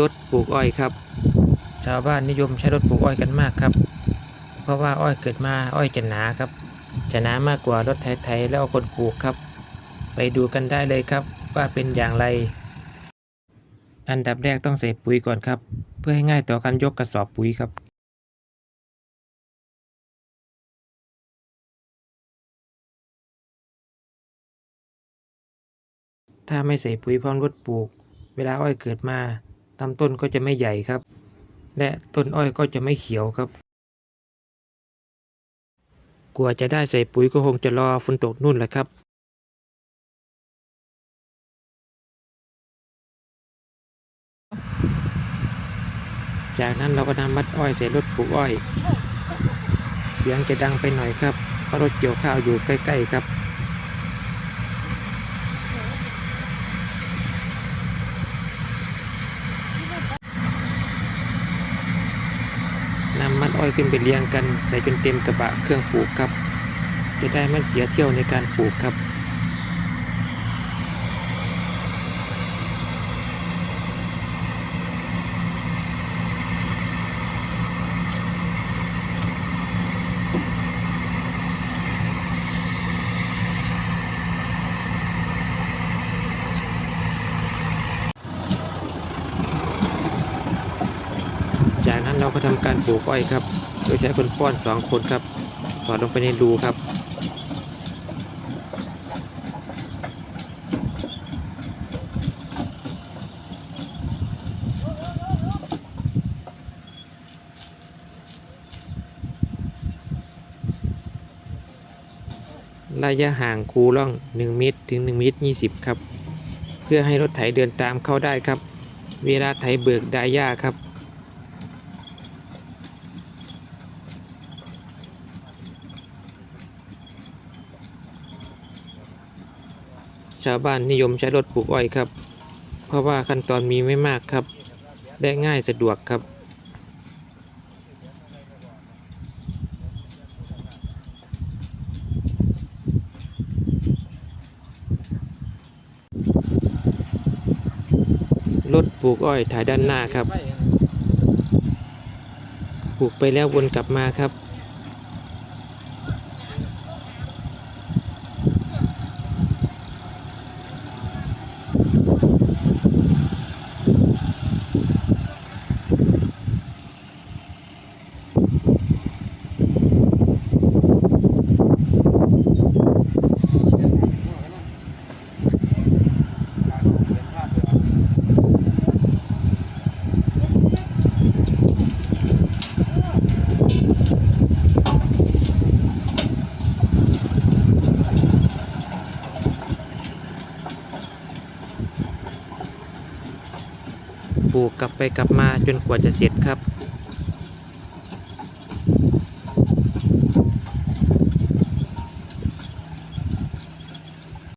รถปลูกอ้อยครับ ชาวบ้านนิยมใช้รถปลูกอ้อยกันมากครับ เพราะว่าอ้อยเกิดมาอ้อยจะหนาครับ จะหนามากกว่ารถไถๆแล้วคนปลูกครับ ไปดูกันได้เลยครับว่าเป็นอย่างไร อันดับแรกต้องใส่ปุ๋ยก่อนครับ เพื่อให้ง่ายต่อการยกกระสอบปุ๋ยครับถ้าไม่ใส่ปุ๋ยพร้อมรถปลูก เวลาอ้อยเกิดมา ลำต้นก็จะไม่ใหญ่ครับ และต้นอ้อยก็จะไม่เขียวครับกว่าจะได้ใส่ปุ๋ยก็คงจะรอฝนตกนู่นแหละครับจากนั้นเราก็นำมัดอ้อยใส่รถปลูกอ้อย เสียงจะดังไปหน่อยครับเพราะรถเกี่ยวข้าวอยู่ใกล้ ๆ ครับ มันอ้อยขึ้นไปเรียงกันใส่จนเต็มกระบะเครื่องปลูกครับ จะได้ไม่เสียเที่ยวในการปลูกครับ เราก็ทำการปลูกอ้อยครับ โดยใช้คนป้อนสองคนครับ สอดลงไปในรูครับระยะห่างคูล่อง 1 เมตรถึง 1 เมตร 20 ครับ เพื่อให้รถไถเดินตามเข้าได้ครับ เวลาไถเบิกได้ยากครับ ชาวบ้านนิยมใช้รถปลูกอ้อยครับ เพราะว่าขั้นตอนมีไม่มากครับ และง่ายสะดวกครับ รถปลูกอ้อยถ่ายด้านหน้าครับ ปลูกไปแล้ววนกลับมาครับ ปลูกกลับไปกลับมาจนกว่าจะเสร็จครับ